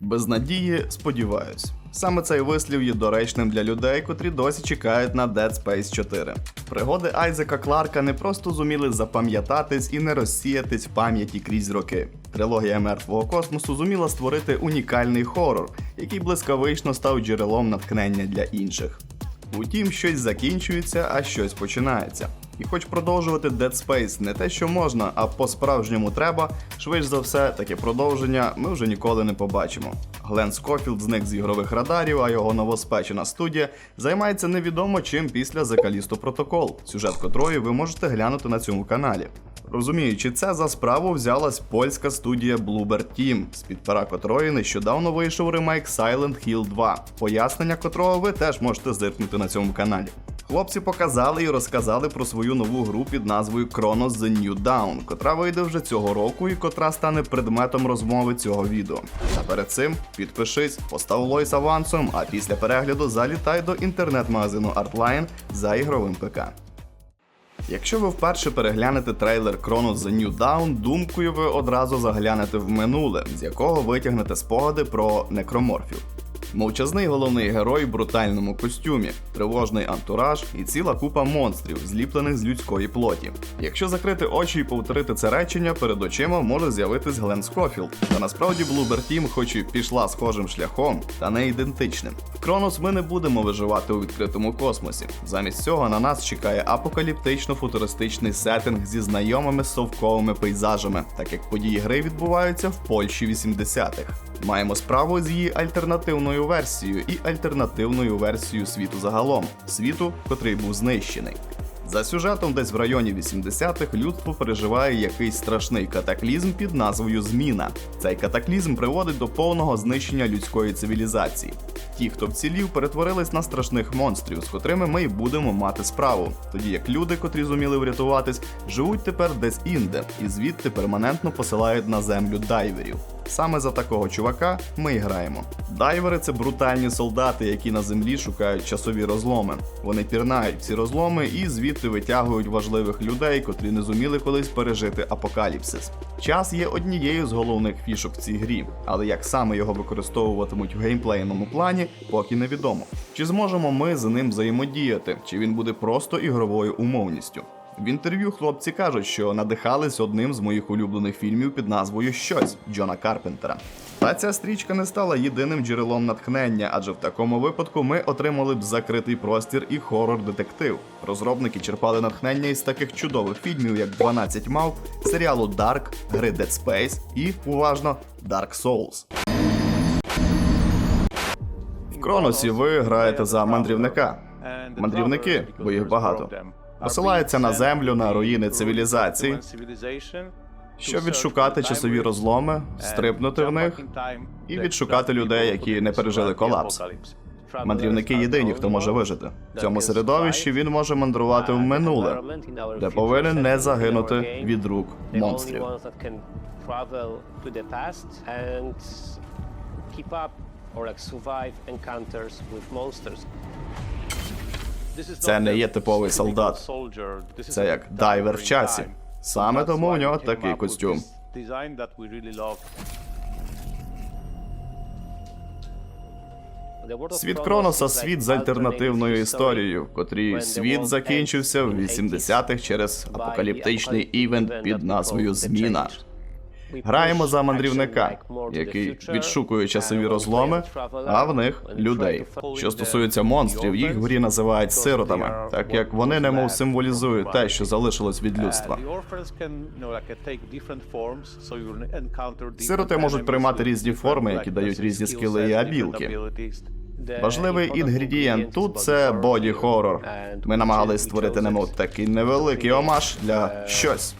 Без надії, сподіваюсь. Саме цей вислів є доречним для людей, котрі досі чекають на Dead Space 4. Пригоди Айзека Кларка не просто зуміли запам'ятатись і не розсіятись в пам'яті крізь роки. Трилогія мертвого космосу зуміла створити унікальний хорор, який блискавично став джерелом натхнення для інших. Утім, щось закінчується, а щось починається. І хоч продовжувати Dead Space не те, що можна, а по-справжньому треба, швидш за все, таке продовження ми вже ніколи не побачимо. Глен Скофілд зник з ігрових радарів, а його новоспечена студія займається невідомо чим після Callisto Protocol, сюжет котрої ви можете глянути на цьому каналі. Розуміючи це, за справу взялась польська студія Bloober Team, з-під пера котрої нещодавно вийшов ремейк Silent Hill 2, пояснення котрого ви теж можете зиркнути на цьому каналі. Хлопці показали і розказали про свою нову гру під назвою Chronos The New Dawn, котра вийде вже цього року і котра стане предметом розмови цього відео. Та перед цим підпишись, постав лойс авансом, а після перегляду залітай до інтернет-магазину Artline за ігровим ПК. Якщо ви вперше переглянете трейлер Chronos The New Dawn, думкою ви одразу заглянете в минуле, з якого витягнете спогади про некроморфів. Мовчазний головний герой в брутальному костюмі, тривожний антураж і ціла купа монстрів, зліплених з людської плоті. Якщо закрити очі і повторити це речення, перед очима може з'явитись Глен Скофілд. Та насправді Bloober Team хоч і пішла схожим шляхом, та не ідентичним. В Кронос ми не будемо виживати у відкритому космосі. Замість цього на нас чекає апокаліптично-футуристичний сеттинг зі знайомими совковими пейзажами, так як події гри відбуваються в Польщі 80-х. Маємо справу з її альтернативною версією і альтернативною версією світу загалом, світу, котрий був знищений. За сюжетом, десь в районі 80-х людство переживає якийсь страшний катаклізм під назвою Зміна. Цей катаклізм приводить до повного знищення людської цивілізації. Ті, хто вцілів, перетворились на страшних монстрів, з котрими ми й будемо мати справу. Тоді як люди, котрі зуміли врятуватись, живуть тепер десь інде, і звідти перманентно посилають на землю дайверів. Саме за такого чувака ми і граємо. Дайвери це брутальні солдати, які на землі шукають часові розломи. Вони пірнають ці розломи і звідти витягують важливих людей, котрі не зуміли колись пережити апокаліпсис. Час є однією з головних фішок в цій грі, але як саме його використовуватимуть в геймплейному плані, поки невідомо. Чи зможемо ми з ним взаємодіяти, чи він буде просто ігровою умовністю. В інтерв'ю хлопці кажуть, що надихались одним з моїх улюблених фільмів під назвою Щось Джона Карпентера. Та ця стрічка не стала єдиним джерелом натхнення, адже в такому випадку ми отримали б закритий простір і хорор-детектив. Розробники черпали натхнення із таких чудових фільмів, як «12 мав, серіалу Dark, гри Dead Space і, уважно, Dark Souls. В Кроносі ви граєте за мандрівника. Мандрівники, бо їх багато, посилаються на землю, на руїни цивілізації, щоб відшукати часові розломи, стрибнути в них і відшукати людей, які не пережили колапс. Мандрівники єдині, хто може вижити. В цьому середовищі він може мандрувати в минуле, де повинен не загинути від рук монстрів. Це не є типовий солдат. Це як дайвер в часі. Саме тому у нього такий костюм. Світ Кроноса світ з альтернативною історією, в котрій світ закінчився в 80-х через апокаліптичний івент під назвою Зміна. Граємо за мандрівника, який відшукує часові розломи, а в них людей. Що стосується монстрів, їх в грі називають сиротами, так як вони немов символізують те, що залишилось від людства. Сироти можуть приймати різні форми, які дають різні скіли і абілки. Важливий інгредієнт тут це боді хорор. Ми намагалися створити нему такий невеликий омаж для щось.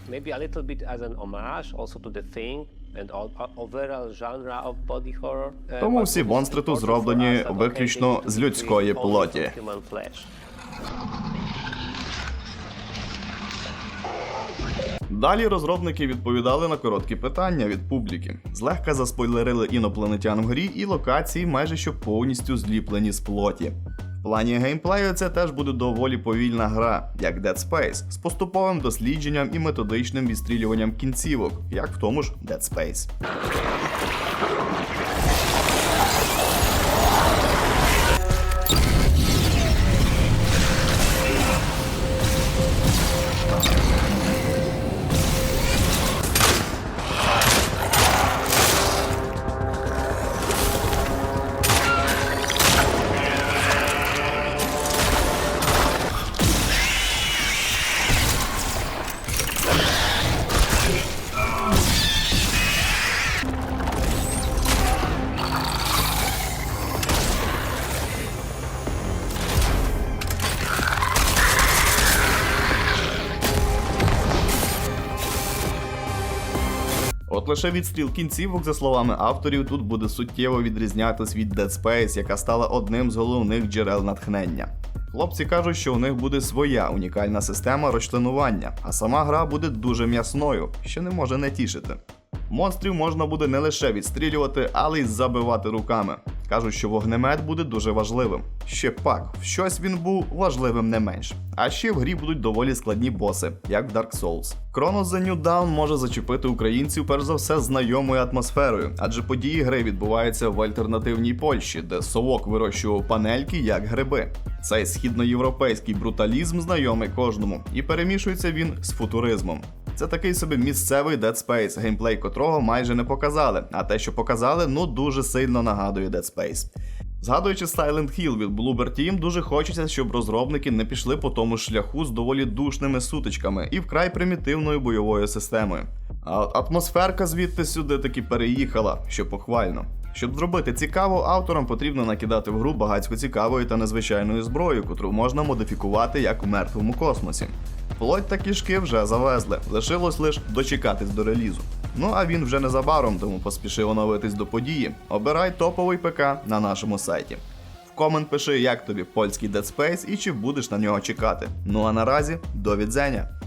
Тому всі монстри тут зроблені виключно з людської плоті. Далі розробники відповідали на короткі питання від публіки. Злегка заспойлерили інопланетян в грі і локації майже що повністю зліплені з плоті. В плані геймплею це теж буде доволі повільна гра, як Dead Space, з поступовим дослідженням і методичним відстрілюванням кінцівок, як в тому ж Dead Space. Лише відстріл кінцівок, за словами авторів, тут буде суттєво відрізнятись від Dead Space, яка стала одним з головних джерел натхнення. Хлопці кажуть, що у них буде своя унікальна система розчленування, а сама гра буде дуже м'ясною, що не може не тішити. Монстрів можна буде не лише відстрілювати, але й забивати руками. Кажуть, що вогнемет буде дуже важливим. Ще пак, в щось він був важливим не менш. А ще в грі будуть доволі складні боси, як в Dark Souls. Chronos The New Dawn може зачепити українців перш за все знайомою атмосферою, адже події гри відбуваються в альтернативній Польщі, де совок вирощував панельки як гриби. Цей східноєвропейський бруталізм знайомий кожному, і перемішується він з футуризмом. Це такий собі місцевий Dead Space, геймплей котрого майже не показали, а те, що показали, ну дуже сильно нагадує Dead Space. Згадуючи Silent Hill від Bloober Team, дуже хочеться, щоб розробники не пішли по тому шляху з доволі душними сутичками і вкрай примітивною бойовою системою. А атмосферка звідти сюди таки переїхала, що похвально. Щоб зробити цікаво, авторам потрібно накидати в гру багатько цікавої та незвичайної зброї, котру можна модифікувати як у мертвому космосі. Плоть та кішки вже завезли, лишилось лише дочекатись до релізу. Ну а він вже незабаром, тому поспішив оновитись до події. Обирай топовий ПК на нашому сайті. В комент пиши, як тобі польський Dead Space і чи будеш на нього чекати. Ну а наразі до відзення.